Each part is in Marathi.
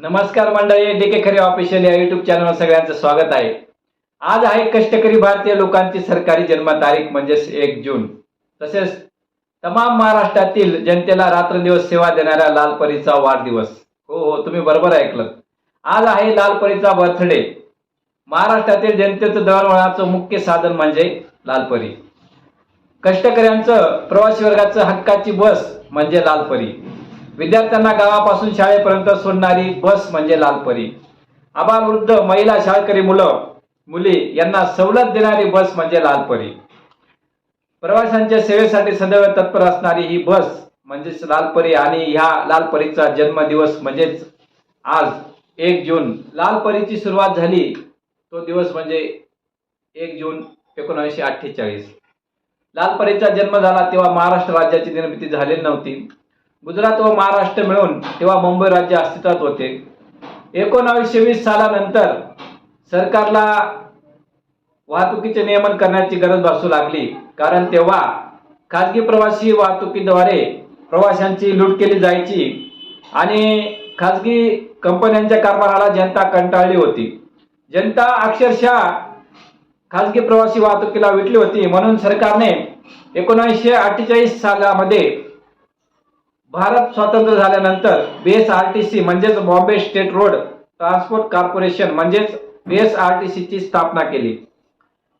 नमस्कार मंडळी डेके खरे ऑफिशियल या युट्यूब चॅनलवर सगळ्यांचं स्वागत आहे. आज आहे कष्टकरी भारतीय लोकांची सरकारी जन्मतारीख म्हणजेच एक जून. तसेच तमाम महाराष्ट्रातील जनतेला रात्रदिवस सेवा देणाऱ्या लालपरीचा वाढदिवस. हो हो तुम्ही बरोबर ऐकलं. आज आहे लालपरीचा बर्थडे महाराष्ट्रातील जनतेचं दळणवळणाचं मुख्य साधन म्हणजे लालपरी कष्टकऱ्यांचं प्रवासी वर्गाचं हक्काची बस म्हणजे लालपरी विद्यार्थ्यांना गावापासून शाळेपर्यंत सोडणारी बस म्हणजे लालपरी. आबालवृद्ध महिला शाळकरी मुलं मुली यांना सवलत देणारी बस म्हणजे लालपरी. प्रवाशांच्या सेवेसाठी सदैव तत्पर असणारी ही बस म्हणजेच लालपरी आणि ह्या लालपरीचा जन्मदिवस म्हणजेच आज एक जून. लालपरीची सुरुवात झाली तो दिवस म्हणजे एक जून एकोणीसशे अठ्ठेचाळीस. लालपरीचा जन्म झाला तेव्हा महाराष्ट्र राज्याची निर्मिती झालेली नव्हती. गुजरात व महाराष्ट्र मिळून तेव्हा मुंबई राज्य अस्तित्वात होते. एकोणावीसशे वीस सालानंतर सरकारला वाहतुकीचे नियमन करण्याची गरज भासू लागली. कारण तेव्हा खाजगी प्रवासी वाहतुकीद्वारे प्रवाशांची लूट केली जायची आणि खाजगी कंपन्यांच्या कारभाराला जनता कंटाळली होती. जनता अक्षरशः खाजगी प्रवासी वाहतुकीला विटली होती. म्हणून सरकारने एकोणीसशे अठ्ठेचाळीस सालामध्ये भारत स्वातंत्र्य झाल्यानंतर बीएसआरटीसी म्हणजेच Bombay state road transport corporation म्हणजेच बीएसआरटीसी ची स्थापना केली.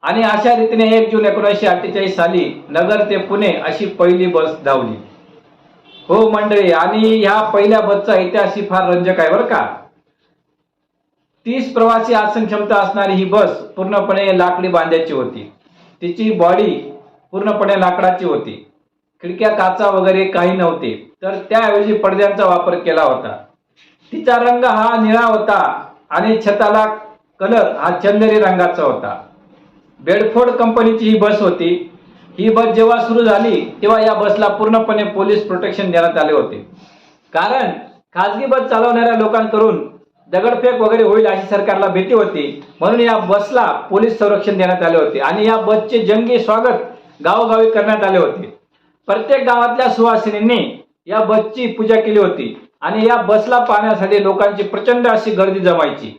आणि अशा रीतीने एक जून एकोणीसशे अठ्ठेचाळीस साली नगर ते पुणे अशी पहिली बस धावली. हो मंडळी आणि ह्या पहिल्या बसचा इतिहास ही फार रंजक आहे बरं का? तीस प्रवासी आसन क्षमता असणारी ही बस पूर्णपणे लाकडी बांध्याची होती. तिची बॉडी पूर्णपणे लाकडाची होती. खिडक्या काचा वगैरे काही नव्हते. तर त्याऐवजी पडद्यांचा वापर केला होता. तिचा रंग हा निळा होता आणि छताला कलर हा चंदेरी रंगाचा होता. बेडफोर्ड कंपनीची ही बस होती. ही बस जेव्हा सुरू झाली तेव्हा या बसला पूर्णपणे पोलीस प्रोटेक्शन देण्यात आले होते. कारण खाजगी बस चालवणाऱ्या लोकांकडून दगडफेक वगैरे होईल अशी सरकारला भीती होती. म्हणून या बसला पोलीस संरक्षण देण्यात आले होते आणि या बसचे जंगी स्वागत गावोगावी करण्यात आले होते. प्रत्येक गावातल्या सुवासिनींनी या बसची पूजा केली होती आणि या बसला पाहण्यासाठी लोकांची प्रचंड अशी गर्दी जमायची.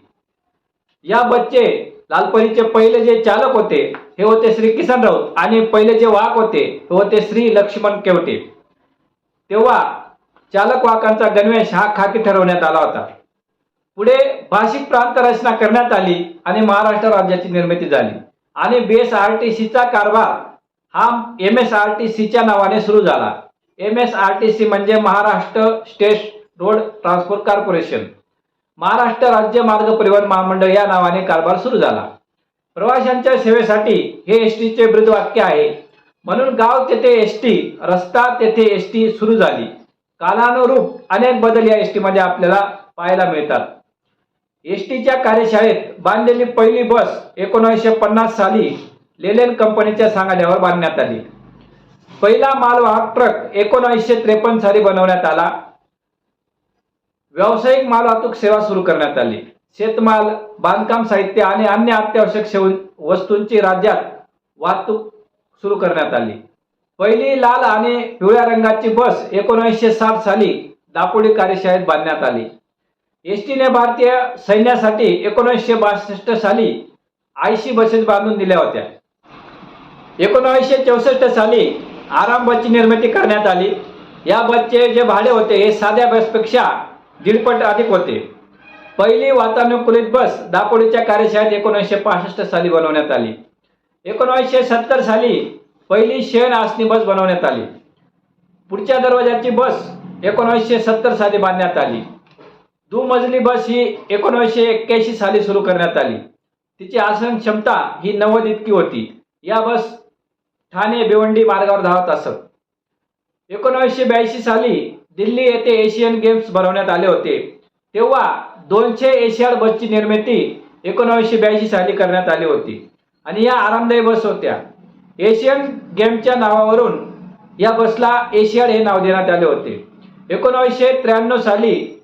या बसचे लालपरीचे पहिले जे चालक होते हे होते श्री किसन राऊत आणि पहिले जे वाहक होते हे होते श्री लक्ष्मण केवटे. तेव्हा चालक वाहकांचा गणवेश हा खाकी ठरवण्यात आला होता. पुढे भाषिक प्रांत रचना करण्यात आली आणि महाराष्ट्र राज्याची निर्मिती झाली. आणि बीएसआरटीसीचा कारभार हा एम एस आर टी सीच्या नावाने सुरू झाला. M S R T C म्हणजे Maharashtra state road transport corporation. Maharashtra राज्य मार्ग परिवहन महामंडळ या नावाने कारभार सुरू झाला. प्रवाशांच्या सेवेसाठी हे एस टीचे ब्रीदवाक्य आहे. म्हणून गाव तेथे एस टी रस्ता तेथे एस टी सुरू झाली. कालानुरूप अनेक बदल या एस टी मध्ये आपल्याला पाहायला मिळतात. एस टीच्या कार्यशाळेत बांधलेली पहिली बस एकोणीसशे पन्नास साली लेलेन कंपनीच्या सांगाड्यावर बांधण्यात आली. पहिला मालवाहक ट्रक एकोणीसशे त्रेपन्न साली बनवण्यात आला. व्यावसायिक मालवाहतूक सेवा सुरू करण्यात आली. शेतमाल बांधकाम साहित्य आणि अन्य अत्यावश्यक वस्तूंची राज्यात वाहतूक सुरू करण्यात आली. पहिली लाल आणि पिवळ्या रंगाची बस एकोणीसशे साठ साली दापोडी कार्यशाळेत बांधण्यात आली. एसटीने भारतीय सैन्यासाठी एकोणीसशे बासष्ट साली आयशी बसेस बांधून दिल्या होत्या. एकोणावीसशे चौसष्ट साली आराम बसची निर्मिती करण्यात आली. या बसचे जे भाडे होते हे साध्या बसपेक्षा दीडपट अधिक होते. पहिली वातानुकूलित बस दापोडीच्या कार्यशाळेत एकोणीसशे पासष्ट साली बनवण्यात आली. एकोणीसशे सत्तर साली पहिली शेण आसनी बस बनवण्यात आली. पुढच्या दरवाजाची बस एकोणीसशे सत्तर साली बांधण्यात आली. दुमजली बस ही एकोणीसशे एक्क्याऐंशी साली सुरू करण्यात आली. तिची आसन क्षमता ही नव्वद इतकी होती. या बस ठाणे भिवंडी मार्गावर धावत असत एकोणीसशे ब्याऐंशी साली दिल्ली येथे एशियन गेम्स भरवण्यात आले होते. तेव्हा दोनशे एशियाड बसची निर्मिती एकोणीसशे ब्याऐंशी साली करण्यात आली होती. आणि या आरामदायी बस होत्या. एशियन गेमच्या नावावरून या बसला एशियाड हे नाव देण्यात आले होते. एकोणीसशे त्र्याण्णव साली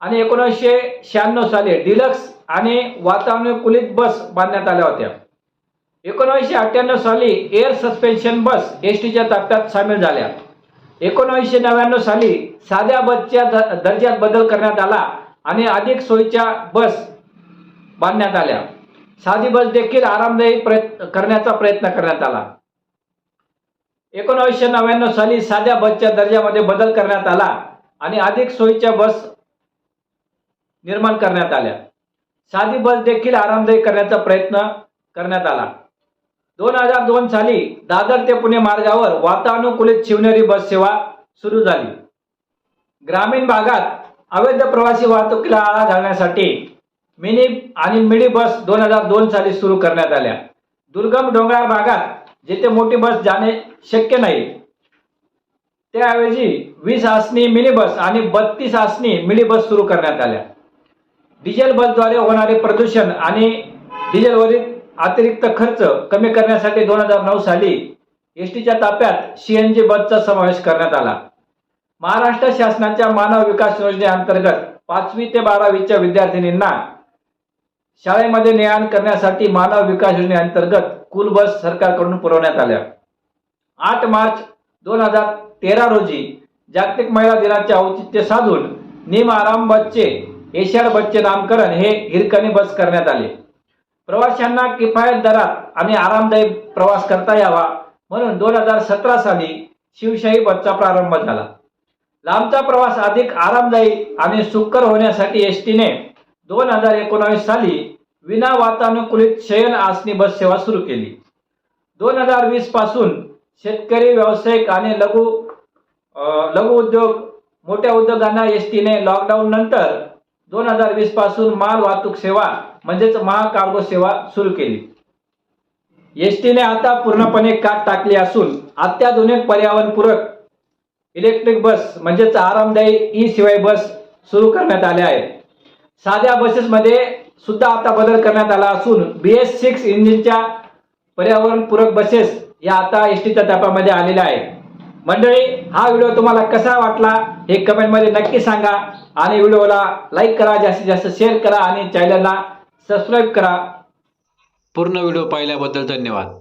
आणि एकोणीसशे शहाण्णव साली डिलक्स आणि वातानुकूलित बस बांधण्यात आल्या होत्या. एकोणीसशे अठ्ठ्याण्णव साली एअर सस्पेन्शन बस एस टीच्या ताफ्यात सामील झाल्या. एकोणीसशे नव्याण्णव साली साध्या बसच्या द- दर्जात बदल करण्यात आला आणि अधिक सोयीच्या बस बांधण्यात आल्या. साधी बस देखील आरामदायी प्रयत्न करण्याचा प्रयत्न करण्यात आला. एकोणीसशे नव्याण्णव साली साध्या बसच्या दर्जामध्ये बदल करण्यात आला आणि अधिक सोयीच्या बस निर्माण करण्यात आल्या. साधी बस देखील आरामदायी करण्याचा प्रयत्न करण्यात आला. दोन हजार दोन साली दादर ते पुणे मार्गावर वातानुकूलित शिवनेरी बस सेवा सुरू झाली. ग्रामीण भागात अवैध प्रवासी वाहतुकीला आळा घालण्यासाठी मिनी आणि मिडी बस दोन हजार दोन साली सुरू करण्यात आल्या. दुर्गम डोंगराळ भागात जेथे मोठी बस जाणे शक्य नाही त्याऐवजी वीस आसनी मिनी बस आणि बत्तीस आसनी मिनी बस सुरू करण्यात आल्या. डिझेल बसद्वारे होणारे प्रदूषण आणि डिझेलवरील अतिरिक्त खर्च कमी करण्यासाठी दोन हजार नऊ साली एस टीच्या ताफ्यात सीएनजी बसचा समावेश करण्यात आला. महाराष्ट्र शासनाच्या मानव विकास योजनेअंतर्गत पाचवी ते बारावीच्या विद्यार्थिनींना शाळेमध्ये ने आण करण्यासाठी मानव विकास योजनेअंतर्गत कुल बस सरकारकडून पुरवण्यात आल्या. आठ मार्च दोन हजार तेरा रोजी जागतिक महिला दिनाचे औचित्य साधून निम आराम बसचे एशियाड बसचे नामकरण हे हिरकणी बस करण्यात आले. प्रवाशांना किफायत दरात आणि आरामदायी प्रवास करता यावा म्हणून दोन हजार सतरा साली शिवशाही बसचा प्रारंभ झाला. लांबचा प्रवास अधिक आरामदायी आणि सुकर होण्यासाठी एस टीने दोन हजार एकोणावीस साली विना वातानुकूलित शयन आसनी बस सेवा सुरू केली. दोन हजार वीसपासून शेतकरी व्यावसायिक आणि लघु लघु उद्योग मोठ्या उद्योगांना एस टीने लॉकडाऊन नंतर दोन हजार वीसपासून माल वाहतूक सेवा म्हणजेच महाकार्गो सेवा सुरू केली. एस टीने आता पूर्णपणे काट टाकली असून अत्याधुनिक पर्यावरणपूरक इलेक्ट्रिक बस म्हणजेच आरामदायी ई शिवाय बस सुरू करण्यात आल्या आहेत. साध्या बसेसमध्ये सुद्धा आता बदल करण्यात आला असून बी एस सिक्स इंजिनच्या पर्यावरणपूरक बसेस या आता एस टीच्या टप्प्यामध्ये आलेल्या आहेत. मंडळी हा व्हिडिओ तुम्हाला कसा वाटला हे कमेंटमध्ये नक्की सांगा आणि व्हिडिओला लाईक करा जास्तीत जास्त शेअर करा आणि चॅनलला सबस्क्राईब करा. पूर्ण व्हिडिओ पाहिल्याबद्दल धन्यवाद.